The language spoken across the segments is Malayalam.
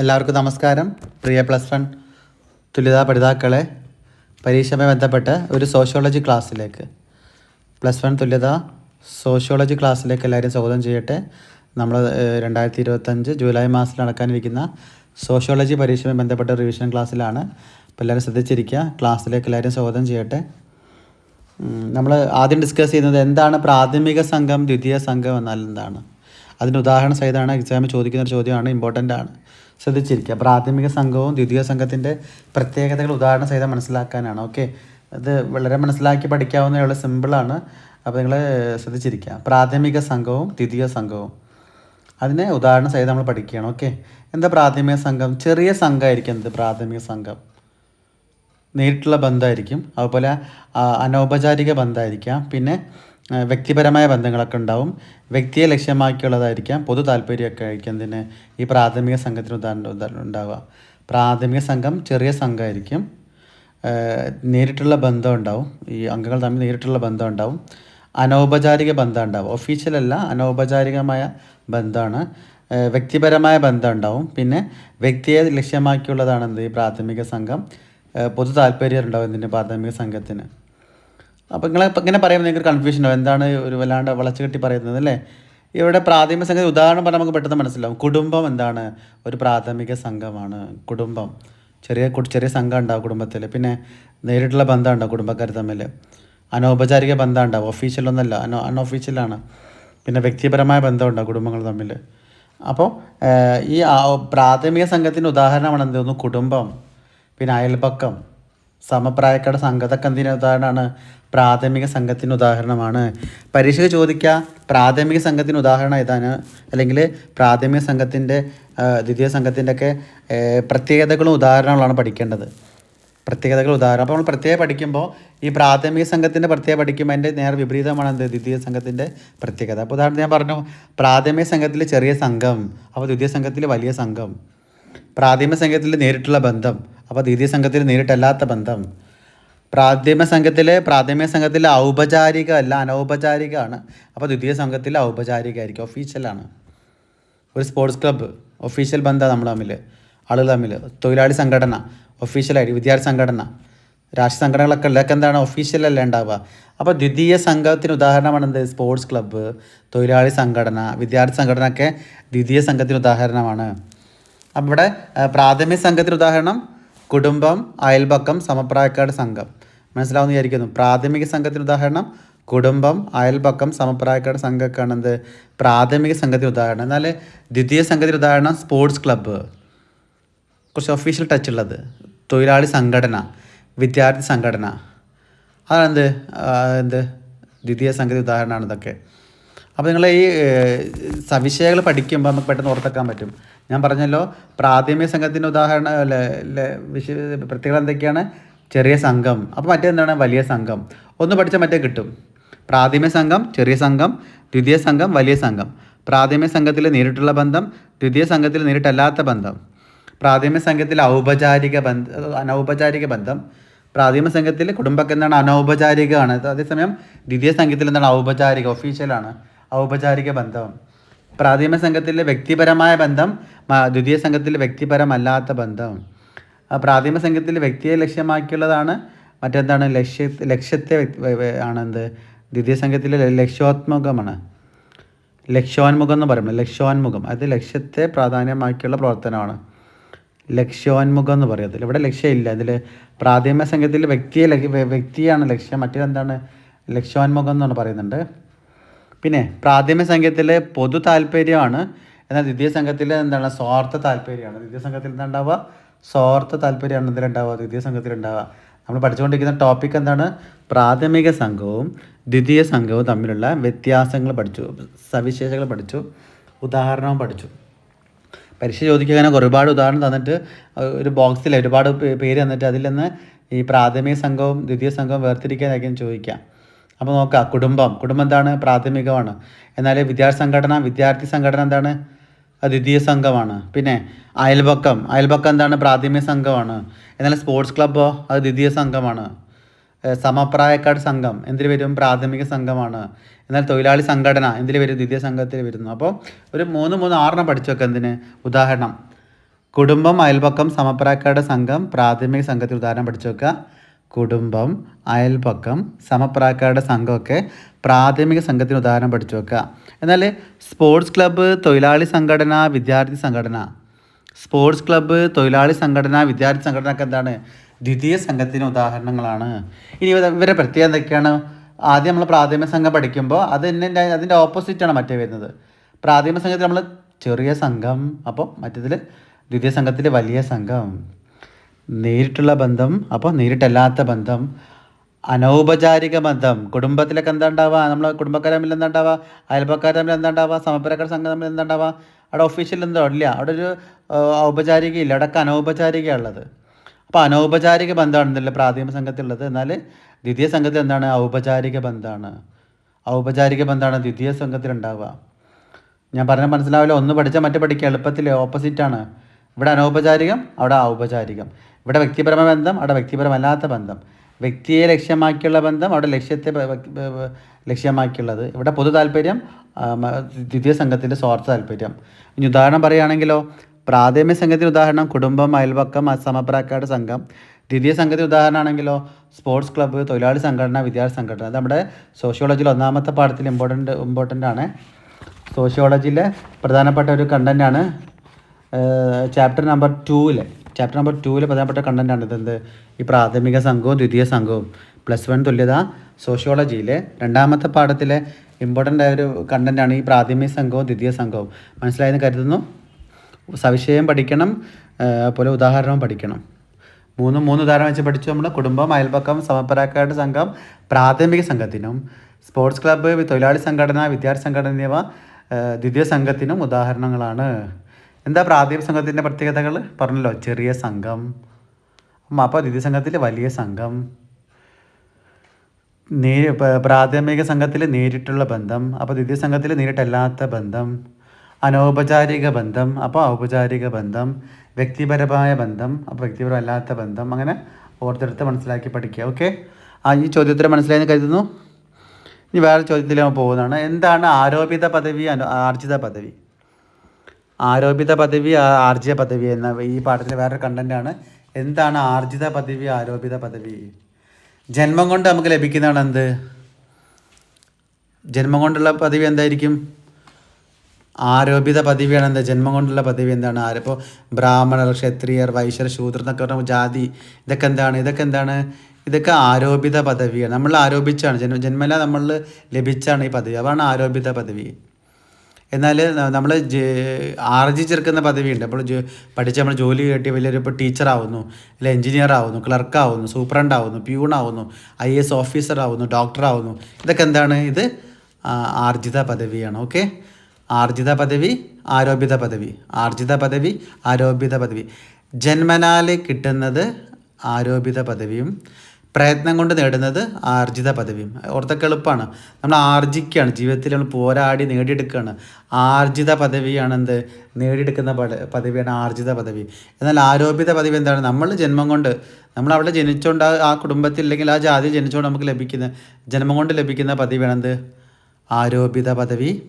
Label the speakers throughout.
Speaker 1: എല്ലാവർക്കും നമസ്കാരം. പ്രിയ പ്ലസ് വൺ തുല്യതാ പഠിതാക്കളെ പരീക്ഷയുമായി ബന്ധപ്പെട്ട് ഒരു സോഷ്യോളജി ക്ലാസ്സിലേക്ക്. പ്ലസ് വൺ തുല്യത സോഷ്യോളജി ക്ലാസ്സിലേക്ക് എല്ലാവരും സ്വാഗതം ചെയ്യട്ടെ. നമ്മൾ രണ്ടായിരത്തി ഇരുപത്തഞ്ച് ജൂലൈ മാസത്തിൽ നടക്കാനിരിക്കുന്ന സോഷ്യോളജി പരീക്ഷയുമായി ബന്ധപ്പെട്ട റിവിഷൻ ക്ലാസ്സിലാണ്. അപ്പോൾ എല്ലാവരും ശ്രദ്ധിച്ചിരിക്കുക ക്ലാസ്സിലേക്ക് എല്ലാവരും സ്വാഗതം ചെയ്യട്ടെ. നമ്മൾ ആദ്യം ഡിസ്കസ് ചെയ്യുന്നത് എന്താണ് പ്രാഥമിക സംഘം ദ്വിതീയ സംഘം എന്നാൽ എന്താണ്? അതിന് ഉദാഹരണ സഹിതമാണ് എക്സാമിൽ ചോദിക്കുന്ന ഒരു ചോദ്യമാണ് ഇമ്പോർട്ടന്റ് ആണ്. ശ്രദ്ധിച്ചിരിക്കുക. പ്രാഥമിക സംഘവും ദ്വിതീയ സംഘത്തിന്റെ പ്രത്യേകതകൾ ഉദാഹരണ സഹിതം മനസ്സിലാക്കാനാണ്. ഓക്കെ? അത് വളരെ മനസ്സിലാക്കി പഠിക്കാവുന്നതുള്ള സിമ്പിളാണ് അപ്പോൾ നിങ്ങൾ ശ്രദ്ധിച്ചിരിക്കുക. പ്രാഥമിക സംഘവും ദ്വിതീയ സംഘവും. അതിനെ ഉദാഹരണ സഹിതം നമ്മൾ പഠിക്കുകയാണ്. ഓക്കെ? എന്താ പ്രാഥമിക സംഘം? ചെറിയ സംഘമായിരിക്കും എന്ത്? പ്രാഥമിക സംഘം. നേരിട്ടുള്ള ബന്ധമായിരിക്കും. അതുപോലെ അനൗപചാരിക ബന്ധമായിരിക്കാം. പിന്നെ വ്യക്തിപരമായ ബന്ധങ്ങളൊക്കെ ഉണ്ടാവും. വ്യക്തിയെ ലക്ഷ്യമാക്കിയുള്ളതായിരിക്കാം പൊതു താല്പര്യമൊക്കെ ആയിരിക്കും. എന്തിന് ഈ പ്രാഥമിക സംഘത്തിന് ഉദാഹരണം ഉദാഹരണം ഉണ്ടാവുക പ്രാഥമിക സംഘം ചെറിയ സംഘമായിരിക്കും. നേരിട്ടുള്ള ബന്ധം ഉണ്ടാവും. ഈ അംഗങ്ങൾ തമ്മിൽ നേരിട്ടുള്ള ബന്ധം ഉണ്ടാവും. അനൗപചാരിക ബന്ധം ഉണ്ടാവും. ഒഫീഷ്യൽ അല്ല അനൗപചാരികമായ ബന്ധമാണ്. വ്യക്തിപരമായ ബന്ധം ഉണ്ടാവും. പിന്നെ വ്യക്തിയെ ലക്ഷ്യമാക്കിയുള്ളതാണ് എന്ത് ഈ പ്രാഥമിക സംഘം. പൊതു താല്പര്യം ഉണ്ടാവും ഇതിന്റെ പ്രാഥമിക സംഘത്തിന്. അപ്പോൾ നിങ്ങൾ ഇങ്ങനെ പറയുമ്പോൾ നിങ്ങൾക്ക് കൺഫ്യൂഷൻ ആവും. എന്താണ് ഒരു വല്ലാണ്ട് വളച്ചു കെട്ടി പറയുന്നത് അല്ലേ? ഇവിടെ പ്രാഥമിക സംഘം ഉദാഹരണം പറഞ്ഞാൽ നമുക്ക് പെട്ടെന്ന് മനസ്സിലാവും. കുടുംബം എന്താണ്? ഒരു പ്രാഥമിക സംഘമാണ്. കുടുംബം. ചെറിയ ചെറിയ സംഘം ഉണ്ടാവും കുടുംബത്തിൽ പിന്നെ നേരിട്ടുള്ള ബന്ധം ഉണ്ടാവും കുടുംബക്കാർ തമ്മിൽ അനൗപചാരിക ബന്ധം ഉണ്ടാവും. ഒഫീഷ്യൽ ഒന്നല്ല. അനോ അൺഒഫീഷ്യലാണ് പിന്നെ വ്യക്തിപരമായ ബന്ധം ഉണ്ടാവും കുടുംബങ്ങൾ തമ്മിൽ അപ്പോൾ ഈ പ്രാഥമിക സംഘത്തിന്റെ ഉദാഹരണമാണ് എന്ത് തോന്നുന്നു? കുടുംബം. പിന്നെ അയൽപക്കം. സമപ്രായക്കാരുടെ സംഘത്തൊക്കെ എന്തിന് ഉദാഹരണമാണ് പ്രാഥമിക സംഘത്തിന് ഉദാഹരണമാണ്. പരീക്ഷയ്ക്ക് ചോദിക്കുക പ്രാഥമിക സംഘത്തിന് ഉദാഹരണം ഏതാണ്? അല്ലെങ്കിൽ പ്രാഥമിക സംഘത്തിന്റെ ദ്വിതീയ സംഘത്തിന്റെ ഒക്കെ ഏ, പ്രത്യേകതകളും ഉദാഹരണങ്ങളാണ് പഠിക്കേണ്ടത്. പ്രത്യേകതകൾ ഉദാഹരണം. അപ്പോൾ നമ്മൾ പ്രത്യേകം പഠിക്കുമ്പോൾ ഈ പ്രാഥമിക സംഘത്തിന്റെ പ്രത്യേകം പഠിക്കുമ്പോൾ അതിന്റെ നേരെ വിപരീതമാണ് എന്ത്? ദ്വിതീയ സംഘത്തിന്റെ പ്രത്യേകത. അപ്പോൾ ഉദാഹരണം ഞാൻ പറഞ്ഞു പ്രാഥമിക സംഘത്തിൽ ചെറിയ സംഘം അപ്പോൾ ദ്വിതീയ സംഘത്തിൽ വലിയ സംഘം പ്രാഥമിക സംഘത്തിൽ നേരിട്ടുള്ള ബന്ധം അപ്പോൾ ദ്വിതീയ സംഘത്തിൽ നേരിട്ടല്ലാത്ത ബന്ധം. പ്രാഥമിക സംഘത്തിലെ പ്രാഥമിക സംഘത്തിൽ ഔപചാരിക അല്ല അനൗപചാരികമാണ് അപ്പോൾ ദ്വിതീയ സംഘത്തിൽ ഔപചാരികമായിരിക്കും ഒഫീഷ്യലാണ് ഒരു സ്പോർട്സ് ക്ലബ്ബ് ഒഫീഷ്യൽ ബന്ധം നമ്മൾ തമ്മിൽ ആളുകൾ തമ്മിൽ. തൊഴിലാളി സംഘടന ഒഫീഷ്യലായിട്ട് വിദ്യാർത്ഥി സംഘടന രാഷ്ട്രീയ സംഘടനകളൊക്കെ ഉള്ളതൊക്കെ എന്താണ്? ഒഫീഷ്യൽ അല്ല ഉണ്ടാവുക. അപ്പോൾ ദ്വിതീയ സംഘത്തിന് ഉദാഹരണമാണ് എന്ത്? സ്പോർട്സ് ക്ലബ്ബ് തൊഴിലാളി സംഘടന വിദ്യാർത്ഥി സംഘടന ഒക്കെ ദ്വിതീയ സംഘത്തിന് ഉദാഹരണമാണ്. അപ്പോൾ ഇവിടെ പ്രാഥമിക സംഘത്തിന് ഉദാഹരണം കുടുംബം അയൽപക്കം സമപ്രായക്കാരുടെ സംഘം. മനസ്സിലാവുന്ന വിചാരിക്കുന്നു. പ്രാഥമിക സംഘത്തിന് ഉദാഹരണം കുടുംബം അയൽപക്കം സമപ്രായക്കാരുടെ സംഘമൊക്കെയാണ് എന്ത് പ്രാഥമിക സംഘത്തിന് ഉദാഹരണം. എന്നാൽ ദ്വിതീയ സംഘത്തിന് ഉദാഹരണം സ്പോർട്സ് ക്ലബ്ബ്. കുറച്ച് ഒഫീഷ്യൽ ടച്ച് ഉള്ളത്. തൊഴിലാളി സംഘടന വിദ്യാർത്ഥി സംഘടന. അതാണ് എന്ത് എന്ത്? ദ്വിതീയ സംഘത്തിന് ഉദാഹരണമാണ് ഇതൊക്കെ അപ്പോൾ നിങ്ങൾ ഈ സവിശേഷകൾ പഠിക്കുമ്പോൾ നമുക്ക് പെട്ടെന്ന് ഓർത്തെക്കാൻ പറ്റും. ഞാൻ പറഞ്ഞല്ലോ പ്രാഥമിക സംഘത്തിന്റെ ഉദാഹരണ വിശ പ്രത്യേകത എന്തൊക്കെയാണ്? ചെറിയ സംഘം. അപ്പോൾ മറ്റേന്താണ് വലിയ സംഘം. ഒന്ന് പഠിച്ചാൽ മറ്റേ കിട്ടും. പ്രാഥമിക സംഘം ചെറിയ സംഘം ദ്വിതീയ സംഘം വലിയ സംഘം. പ്രാഥമിക സംഘത്തിൽ നേരിട്ടുള്ള ബന്ധം ദ്വിതീയ സംഘത്തിൽ നേരിട്ടല്ലാത്ത ബന്ധം. പ്രാഥമിക സംഘത്തിൽ ഔപചാരിക ബന്ധം അനൗപചാരിക ബന്ധം. പ്രാഥമിക സംഘത്തിൽ കുടുംബക്കെന്താണ് അനൗപചാരികമാണ്. അതേസമയം ദ്വിതീയ സംഘത്തിൽ എന്താണ്? ഔപചാരിക ഒഫീഷ്യലാണ് ഔപചാരിക ബന്ധം. പ്രാഥമിക സംഘത്തിലെ വ്യക്തിപരമായ ബന്ധം ദ്വിതീയ സംഘത്തിലെ വ്യക്തിപരമല്ലാത്ത ബന്ധം. പ്രാഥമിക സംഘത്തിൽ വ്യക്തിയെ ലക്ഷ്യമാക്കിയുള്ളതാണ് മറ്റെന്താണ്? ലക്ഷ്യ ലക്ഷ്യത്തെ ആണെന്ത്? ദ്വിതീയ സംഘത്തിലെ ലക്ഷ്യോത്മുഖമാണ്. ലക്ഷ്യോന്മുഖം എന്ന് പറയുന്നത് ലക്ഷ്യോന്മുഖം. അത് ലക്ഷ്യത്തെ പ്രാധാന്യമാക്കിയുള്ള പ്രവർത്തനമാണ്. ലക്ഷ്യോന്മുഖം എന്ന് പറയുന്നത്. ഇവിടെ ലക്ഷ്യമില്ല. ഇതിൽ പ്രാഥമിക സംഘത്തിൽ വ്യക്തിയെ വ്യക്തിയാണ് ലക്ഷ്യം. മറ്റേതെന്താണ്? ലക്ഷ്യോന്മുഖം എന്നാണ് പറയുന്നുണ്ട്. പിന്നെ പ്രാഥമിക സംഘത്തിൽ പൊതു താല്പര്യമാണ്. എന്നാൽ ദ്വിതീയ സംഘത്തിൽ എന്താണ്? സ്വാർത്ഥ താല്പര്യമാണ്. ദ്വിതീയ സംഘത്തിൽ എന്താ ഉണ്ടാവുക? സ്വാർത്ഥ താല്പര്യമാണ് ഇതിലുണ്ടാവുക ദ്വിതീയ സംഘത്തിൽ ഉണ്ടാവുക. നമ്മൾ പഠിച്ചുകൊണ്ടിരിക്കുന്ന ടോപ്പിക് എന്താണ്? പ്രാഥമിക സംഘവും ദ്വിതീയ സംഘവും തമ്മിലുള്ള വ്യത്യാസങ്ങൾ പഠിച്ചു. സവിശേഷതകൾ പഠിച്ചു. ഉദാഹരണവും പഠിച്ചു. പരീക്ഷ ചോദിക്കുക അങ്ങനെ ഒരുപാട് ഉദാഹരണം തന്നിട്ട് ഒരു ബോക്സിൽ ഒരുപാട് പേര് തന്നിട്ട് അതിൽ നിന്ന് ഈ പ്രാഥമിക സംഘവും ദ്വിതീയ സംഘവും വേർതിരിക്കാനായിരിക്കും ചോദിക്കാം അപ്പോൾ നോക്കാം കുടുംബം. കുടുംബം എന്താണ്? പ്രാഥമികമാണ്. എന്നാൽ വിദ്യാർത്ഥി സംഘടന വിദ്യാർത്ഥി സംഘടന എന്താണ്? ദ്വിതീയ സംഘമാണ്. പിന്നെ അയൽപക്കം. അയൽപക്കം എന്താണ്? പ്രാഥമിക സംഘമാണ്. എന്നാൽ സ്പോർട്സ് ക്ലബ്ബോ? അത് ദ്വിതീയ സംഘമാണ്. സമപ്രായക്കാട് സംഘം. എന്തിൽ വരും? പ്രാഥമിക സംഘമാണ്. എന്നാൽ തൊഴിലാളി സംഘടന എന്തിൽ വരും? ദ്വിതീയ സംഘത്തിൽ വരുന്നു. അപ്പോൾ ഒരു മൂന്ന് മൂന്ന് ആറെണ്ണം പഠിച്ചു വെക്കാം എന്തിന്? ഉദാഹരണം. കുടുംബം അയൽപക്കം സമപ്രായക്കാരുടെ സംഘം പ്രാഥമിക സംഘത്തിൽ ഉദാഹരണം പഠിച്ചു വെക്കുക കുടുംബം അയൽപക്കം സമപ്രായക്കാരുടെ സംഘമൊക്കെ പ്രാഥമിക സംഘത്തിന് ഉദാഹരണം പഠിച്ചു വെക്കുക. എന്നാൽ സ്പോർട്സ് ക്ലബ്ബ് തൊഴിലാളി സംഘടന വിദ്യാർത്ഥി സംഘടന. സ്പോർട്സ് ക്ലബ്ബ് തൊഴിലാളി സംഘടന വിദ്യാർത്ഥി സംഘടന ഒക്കെ എന്താണ്? ദ്വിതീയ സംഘത്തിന് ഉദാഹരണങ്ങളാണ്. ഇനി ഇവ- ഇവരെ പ്രത്യേകത എന്തൊക്കെയാണ്? ആദ്യം നമ്മൾ പ്രാഥമിക സംഘം പഠിക്കുമ്പോൾ അത് തന്നെ അതിന്റെ ഓപ്പോസിറ്റാണ് മറ്റേ വരുന്നത്. പ്രാഥമിക സംഘത്തിൽ നമ്മൾ ചെറിയ സംഘം അപ്പോൾ മറ്റേതിൽ ദ്വിതീയ സംഘത്തിൽ വലിയ സംഘം. നേരിട്ടുള്ള ബന്ധം അപ്പോൾ നേരിട്ടല്ലാത്ത ബന്ധം അനൗപചാരിക ബന്ധം. കുടുംബത്തിലൊക്കെ എന്താ ഉണ്ടാവുക നമ്മൾ കുടുംബക്കാർ തമ്മിൽ എന്താ ഉണ്ടാവുക അയൽപ്പക്കാർ തമ്മിൽ എന്താ ഉണ്ടാവുക സമപ്രക്കാർ സംഘം തമ്മിൽ എന്താ ഉണ്ടാവുക അവിടെ ഒഫീഷ്യൽ എന്തോ? ഇല്ല. അവിടെ ഒരു ഔപചാരിക ഇല്ല. അവിടെ ഒക്കെ അനൗപചാരിക ഉള്ളത്. അപ്പോൾ അനൗപചാരിക ബന്ധമാണ് എന്തില്ല പ്രാഥമിക സംഘത്തിലുള്ളത്. എന്നാൽ ദ്വിതീയ സംഘത്തിൽ എന്താണ്? ഔപചാരിക ബന്ധമാണ്. ഔപചാരിക ബന്ധമാണ് ദ്വിതീയ സംഘത്തിൽ ഉണ്ടാവുക ഞാൻ പറഞ്ഞ മനസ്സിലാവില്ല. ഒന്ന് പഠിച്ചാൽ മറ്റേ പഠിക്കുക എളുപ്പത്തിൽ ഓപ്പോസിറ്റാണ് ഇവിടെ അനൗപചാരികം അവിടെ ഔപചാരികം. ഇവിടെ വ്യക്തിപരമായ ബന്ധം അവിടെ വ്യക്തിപരമല്ലാത്ത ബന്ധം. വ്യക്തിയെ ലക്ഷ്യമാക്കിയുള്ള ബന്ധം അവിടെ ലക്ഷ്യത്തെ ലക്ഷ്യമാക്കിയുള്ളത്. ഇവിടെ പൊതു താല്പര്യം ദ്വിതീയ സംഘത്തിന്റെ സ്വാർത്ഥ താല്പര്യം. ഇനി ഉദാഹരണം പറയുകയാണെങ്കിലോ പ്രാഥമിക സംഘത്തിന് ഉദാഹരണം കുടുംബം അയൽവക്കം സമപ്രാക്കാട് സംഘം. ദ്വിതീയ സംഘത്തിന് ഉദാഹരണമാണെങ്കിലോ സ്പോർട്സ് ക്ലബ്ബ് തൊഴിലാളി സംഘടന വിദ്യാർത്ഥി സംഘടന. അത് നമ്മുടെ സോഷ്യോളജിയിൽ ഒന്നാമത്തെ പാഠത്തിൽ ഇമ്പോർട്ടന്റ് ഇമ്പോർട്ടന്റ് ആണ്. സോഷ്യോളജിയിലെ പ്രധാനപ്പെട്ട ഒരു കണ്ടന്റാണ് ചാപ്റ്റർ നമ്പർ ടൂവിലെ ചാപ്റ്റർ നമ്പർ ടൂവിലെ പ്രധാനപ്പെട്ട കണ്ടന്റാണ് ഇതെന്ത് ഈ പ്രാഥമിക സംഘവും ദ്വിതീയ സംഘവും. പ്ലസ് വൺ തുല്യത സോഷ്യോളജിയിലെ രണ്ടാമത്തെ പാഠത്തിലെ ഇമ്പോർട്ടന്റ് ആയ ഒരു കണ്ടന്റാണ് ഈ പ്രാഥമിക സംഘവും ദ്വിതീയ സംഘവും. മനസ്സിലായെന്ന് കരുതുന്നു? സവിഷയം പഠിക്കണം പോലെ ഉദാഹരണവും പഠിക്കണം. മൂന്ന് മൂന്ന് ഉദാഹരണം വെച്ച് പഠിച്ചു. നമ്മൾ കുടുംബം അയൽപക്കം സമപരാക്കാരുടെ സംഘം പ്രാഥമിക സംഘത്തിനും സ്പോർട്സ് ക്ലബ്ബ് തൊഴിലാളി സംഘടന വിദ്യാർത്ഥി സംഘടന എന്നിവ ദ്വിതീയ സംഘത്തിനും ഉദാഹരണങ്ങളാണ്. എന്താ പ്രാഥമിക സംഘത്തിന്റെ പ്രത്യേകതകൾ? പറഞ്ഞല്ലോ ചെറിയ സംഘം. അപ്പോൾ ദ്വിതീയ സംഘത്തിൽ വലിയ സംഘം. നേ പ്രാഥമിക സംഘത്തിൽ നേരിട്ടുള്ള ബന്ധം. അപ്പോൾ ദ്വിതീയ സംഘത്തിൽ നേരിട്ടല്ലാത്ത ബന്ധം. അനൗപചാരിക ബന്ധം. അപ്പോൾ ഔപചാരിക ബന്ധം. വ്യക്തിപരമായ ബന്ധം. അപ്പോൾ വ്യക്തിപരമല്ലാത്ത ബന്ധം. അങ്ങനെ ഓർത്തെടുത്ത് മനസ്സിലാക്കി പഠിക്കുക. ഓക്കെ? ആ ഈ ചോദ്യോത്തരം മനസ്സിലായെന്ന് കരുതുന്നു. ഇനി വേറെ ചോദ്യത്തിലേക്ക് പോകുന്നതാണ്. എന്താണ് ആരോപിത പദവി അനു ആർജിത പദവി? ആരോപിത പദവി ആർജിത പദവി എന്ന ഈ പാഠത്തിലെ വേറൊരു ആണ്. എന്താണ് ആർജിത പദവി ആരോപിത പദവി? ജന്മം കൊണ്ട് നമുക്ക് ലഭിക്കുന്നതാണ് എന്ത്? ജന്മം കൊണ്ടുള്ള പദവി എന്തായിരിക്കും? ആരോപിത പദവിയാണ് എന്താ? ജന്മം കൊണ്ടുള്ള പദവി എന്താണ്? ആരിപ്പോൾ ബ്രാഹ്മണർ ക്ഷത്രിയർ വൈശ്യർ ശൂദ്രർ എന്നൊക്കെ പറഞ്ഞ ജാതി ഇതൊക്കെ എന്താണ്? ഇതൊക്കെ എന്താണ്? ഇതൊക്കെ ആരോപിത പദവിയാണ്. നമ്മൾ ആരോപിച്ചാണ്. ജന്മ ജന്മല നമ്മൾ ലഭിച്ചാണ് ഈ പദവി. അതാണ് ആരോപിത പദവി. എന്നാൽ നമ്മൾ ആർജിച്ചെടുക്കുന്ന പദവിയുണ്ട്. അപ്പോൾ പഠിച്ച് നമ്മൾ ജോലി കിട്ടി വലിയൊരു ഇപ്പോൾ ടീച്ചറാവുന്നു അല്ലെ എഞ്ചിനീയർ ആവുന്നു ക്ലർക്ക് ആവുന്നു സൂപ്രണ്ട് ആവുന്നു പ്യൂൺ ആവുന്നു ഐ എസ് ഓഫീസർ ആവുന്നു ഡോക്ടർ ആവുന്നു ഇതൊക്കെ എന്താണ് ഇത്? ആർജിത പദവിയാണ്. ഓക്കെ? ആർജിത പദവി ആരോപിത പദവി. ആർജിത പദവി ആരോപിത പദവി. ജന്മനാല് കിട്ടുന്നത് ആരോപിത പദവിയും പ്രയത്നം കൊണ്ട് നേടുന്നത് ആർജിത പദവിയും. ഓർത്തൊക്കെ എളുപ്പമാണ് നമ്മൾ ആർജിക്കുകയാണ് ജീവിതത്തിൽ നമ്മൾ പോരാടി നേടിയെടുക്കുകയാണ്. ആർജിത പദവിയാണ് എന്ത്? നേടിയെടുക്കുന്ന പദ പദവിയാണ് ആർജിത പദവി. എന്നാൽ ആരോപിത പദവി എന്താണ്? നമ്മൾ ജന്മം കൊണ്ട് നമ്മൾ അവിടെ ജനിച്ചുകൊണ്ട് ആ- കുടുംബത്തിൽ അല്ലെങ്കിൽ ആ ജാതി ജനിച്ചുകൊണ്ട് നമുക്ക് ലഭിക്കുന്ന ജന്മം കൊണ്ട് ലഭിക്കുന്ന പദവിയാണ് എന്ത്? ആരോപിത പദവി.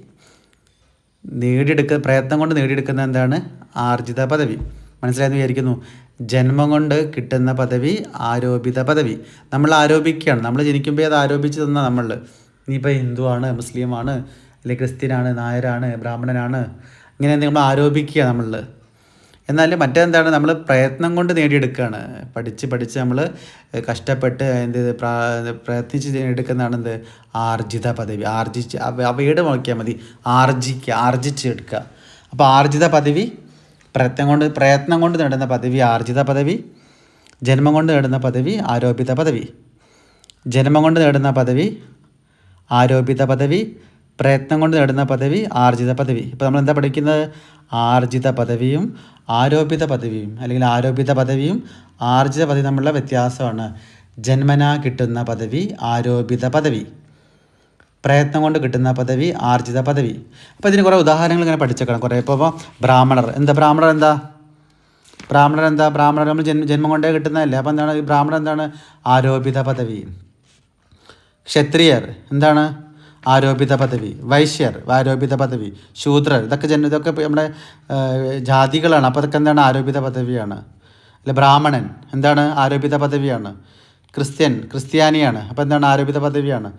Speaker 1: നേടിയെടുക്ക പ്രയത്നം കൊണ്ട് നേടിയെടുക്കുന്ന എന്താണ്? ആർജിത പദവി. മനസ്സിലായെന്ന് വിചാരിക്കുന്നു. ജന്മം കൊണ്ട് കിട്ടുന്ന പദവി ആരോപിത പദവി. നമ്മൾ ആരോപിക്കുകയാണ്. നമ്മൾ ജനിക്കുമ്പോൾ അത് ആരോപിച്ച് തന്ന നമ്മൾ ഇനിയിപ്പോൾ ഹിന്ദുവാണ് മുസ്ലിമാണ് അല്ലെങ്കിൽ ക്രിസ്ത്യനാണ് നായരാണ് ബ്രാഹ്മണനാണ്. ഇങ്ങനെ എന്തെങ്കിലും ആരോപിക്കുക നമ്മൾ എന്നാൽ മറ്റെന്താണ്? നമ്മൾ പ്രയത്നം കൊണ്ട് നേടിയെടുക്കുകയാണ്. പഠിച്ച് പഠിച്ച് നമ്മൾ കഷ്ടപ്പെട്ട് എന്ത് പ്രാ- പ്രയത്നിച്ച് നേടിയെടുക്കുന്നതാണ് എന്ത്? ആർജിത പദവി. ആർജിച്ച് അവ- അവയുടെ നോക്കിയാൽ മതി. ആർജിക്കുക ആർജിച്ച് എടുക്കുക. അപ്പോൾ ആർജിത പദവി പ്രയത്നം കൊണ്ട് പ്രയത്നം കൊണ്ട് നേടുന്ന പദവി ആർജിത പദവി ജന്മം കൊണ്ട് നേടുന്ന പദവി ആരോപിത പദവി ജന്മം കൊണ്ട് നേടുന്ന പദവി ആരോപിത പദവി പ്രയത്നം കൊണ്ട് നേടുന്ന പദവി ആർജിത പദവി. ഇപ്പോൾ നമ്മൾ എന്താ പഠിക്കുന്നത്? ആർജിത പദവിയും ആരോപിത പദവിയും അല്ലെങ്കിൽ ആരോപിത പദവിയും ആർജിത പദവി തമ്മിലുള്ള വ്യത്യാസമാണ്. ജന്മനാ കിട്ടുന്ന പദവി ആരോപിത പദവി. പ്രയത്നം കൊണ്ട് കിട്ടുന്ന പദവി ആർജിത പദവി. അപ്പോൾ ഇതിന് കുറേ ഉദാഹരണങ്ങൾ ഇങ്ങനെ പഠിച്ചേക്കണം കുറേ. ഇപ്പോൾ ബ്രാഹ്മണർ. എന്താ ബ്രാഹ്മണർ എന്താ? ബ്രാഹ്മണർ എന്താ? ബ്രാഹ്മണർ നമ്മൾ ജന്മ ജന്മം കൊണ്ടേ കിട്ടുന്നതല്ലേ. അപ്പോൾ എന്താണ്? ഈ ബ്രാഹ്മണർ എന്താണ്? ആരോപിത പദവി. ക്ഷത്രിയർ. എന്താണ്? ആരോപിത പദവി. വൈശ്യർ. ആരോപിത പദവി. ശൂദ്രർ. ഇതൊക്കെ ജന്മ ഇതൊക്കെ നമ്മുടെ ജാതികളാണ്. അപ്പോൾ അതൊക്കെ എന്താണ്? ആരോപിത പദവിയാണ്. അല്ലെ? ബ്രാഹ്മണൻ. എന്താണ്? ആരോപിത പദവിയാണ്. ക്രിസ്ത്യൻ. ക്രിസ്ത്യാനിയാണ്. അപ്പോൾ എന്താണ്? ആരോപിത പദവിയാണ്.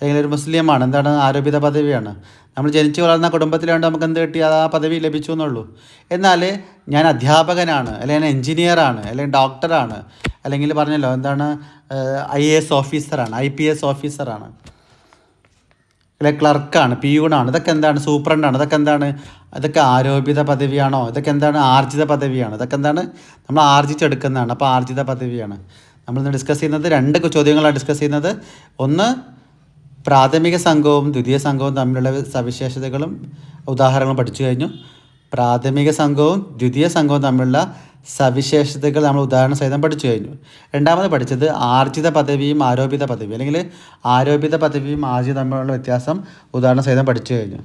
Speaker 1: അല്ലെങ്കിൽ ഒരു മുസ്ലിമാണ്? എന്താണ് ആരോപിത പദവിയാണ്? നമ്മൾ ജനിച്ചു വളർന്ന കുടുംബത്തിലാണ്ട് നമുക്ക് എന്ത് കിട്ടി? അത് ആ പദവി ലഭിച്ചു എന്നുള്ളൂ. എന്നാൽ ഞാൻ അധ്യാപകനാണ് അല്ലെങ്കിൽ ഞാൻ എഞ്ചിനീയറാണ് അല്ലെങ്കിൽ ഡോക്ടറാണ് അല്ലെങ്കിൽ പറഞ്ഞല്ലോ എന്താണ് ഐ എ എസ് ഓഫീസറാണ് ഐ പി എസ് ഓഫീസറാണ്. അല്ലെ ക്ലർക്കാണ് പിയൂണാണ് ഇതൊക്കെ എന്താണ്? സൂപ്രണ്ടാണ്. ഇതൊക്കെ എന്താണ്? ഇതൊക്കെ ആരോപിത പദവിയാണോ? ഇതൊക്കെ എന്താണ് ആർജിത പദവിയാണ്? ഇതൊക്കെ എന്താണ്? നമ്മൾ ആർജിച്ചെടുക്കുന്നതാണ്. അപ്പോൾ ആർജിത പദവിയാണ്. നമ്മളിന്ന് ഡിസ്കസ് ചെയ്യുന്നത് രണ്ട് ചോദ്യങ്ങളാണ് ഡിസ്കസ് ചെയ്യുന്നത്. ഒന്ന് പ്രാഥമിക സംഘവും ദ്വിതീയ സംഘവും തമ്മിലുള്ള സവിശേഷതകളും ഉദാഹരണങ്ങളും പഠിച്ചു കഴിഞ്ഞു. പ്രാഥമിക സംഘവും ദ്വിതീയ സംഘവും തമ്മിലുള്ള സവിശേഷതകൾ നമ്മൾ ഉദാഹരണ സഹിതം പഠിച്ചു കഴിഞ്ഞു. രണ്ടാമത് പഠിച്ചത് ആർജിത പദവിയും ആരോപിത പദവി അല്ലെങ്കിൽ ആരോപിത പദവിയും ആർജിത തമ്മിലുള്ള വ്യത്യാസം ഉദാഹരണ സഹിതം പഠിച്ചു കഴിഞ്ഞു.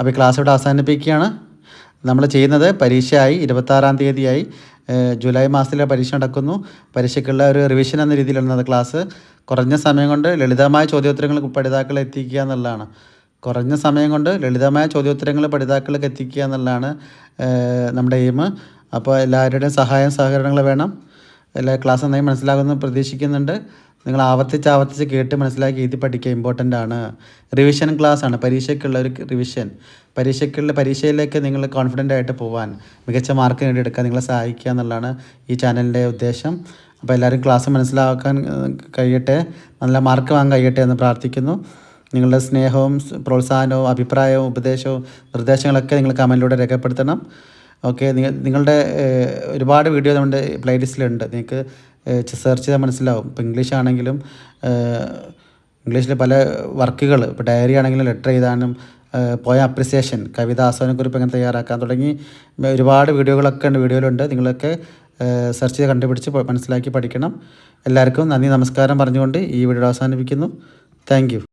Speaker 1: അപ്പോൾ ഈ ക്ലാസ് ഇവിടെ അവസാനിപ്പിക്കുകയാണ്. നമ്മൾ ചെയ്യുന്നത് പരീക്ഷയായി ഇരുപത്താറാം തീയതിയായി ജൂലൈ മാസത്തിലെ പരീക്ഷ നടക്കുന്നു. പരീക്ഷയ്ക്കുള്ള ഒരു റിവിഷൻ എന്ന രീതിയിലാണ് ക്ലാസ് കുറഞ്ഞ സമയം കൊണ്ട് ലളിതമായ ചോദ്യോത്തരങ്ങൾ പഠിതാക്കളെ എത്തിക്കുക എന്നുള്ളതാണ്. കുറഞ്ഞ സമയം കൊണ്ട് ലളിതമായ ചോദ്യോത്തരങ്ങൾ പഠിതാക്കൾക്ക് എത്തിക്കുക എന്നുള്ളതാണ് നമ്മുടെ എയിം അപ്പോൾ എല്ലാവരുടെയും സഹായം സഹകരണങ്ങൾ വേണം. എല്ലാ ക്ലാസ് നന്നായി മനസ്സിലാകുമെന്ന് പ്രതീക്ഷിക്കുന്നുണ്ട്. നിങ്ങൾ ആവർത്തിച്ച് ആവർത്തിച്ച് കേട്ട് മനസ്സിലാക്കി എഴുതി പഠിക്കുക. ഇമ്പോർട്ടന്റ് ആണ്. റിവിഷൻ ക്ലാസ് ആണ്. പരീക്ഷയ്ക്കുള്ള ഒരു റിവിഷൻ പരീക്ഷയ്ക്കുള്ള പരീക്ഷയിലേക്ക് നിങ്ങൾ കോൺഫിഡന്റ് ആയിട്ട് പോകാൻ മികച്ച മാർക്ക് നേടിയെടുക്കാൻ നിങ്ങളെ സഹായിക്കുക എന്നുള്ളതാണ് ഈ ചാനലിന്റെ ഉദ്ദേശം. അപ്പോൾ എല്ലാവരും ക്ലാസ് മനസ്സിലാക്കാൻ കഴിയട്ടെ. നല്ല മാർക്ക് വാങ്ങാൻ കഴിയട്ടെ എന്ന് പ്രാർത്ഥിക്കുന്നു. നിങ്ങളുടെ സ്നേഹവും പ്രോത്സാഹനവും അഭിപ്രായവും ഉപദേശവും നിർദ്ദേശങ്ങളൊക്കെ നിങ്ങൾ കമന്റിലൂടെ രേഖപ്പെടുത്തണം. ഓക്കെ നിങ്ങളുടെ ഒരുപാട് വീഡിയോ നമ്മുടെ പ്ലേലിസ്റ്റിലുണ്ട് നിങ്ങൾക്ക് സെർച്ച് ചെയ്താൽ മനസ്സിലാവും. ഇപ്പോൾ ഇംഗ്ലീഷ് ആണെങ്കിലും ഇംഗ്ലീഷിലെ പല വർക്കുകൾ ഇപ്പോൾ ഡയറി ആണെങ്കിലും ലെറ്റർ എഴുതാനും പോയ അപ്രിസിയേഷൻ കവിത ആസ്വാദനക്കുറിപ്പ് എങ്ങനെ തയ്യാറാക്കാൻ തുടങ്ങി ഒരുപാട് വീഡിയോകളൊക്കെ ഉണ്ട് വീഡിയോയിലുണ്ട്. നിങ്ങളൊക്കെ സെർച്ച് ചെയ്ത് കണ്ടുപിടിച്ച് മനസ്സിലാക്കി പഠിക്കണം. എല്ലാവർക്കും നന്ദി നമസ്കാരം പറഞ്ഞുകൊണ്ട് ഈ വീഡിയോ അവസാനിപ്പിക്കുന്നു. താങ്ക്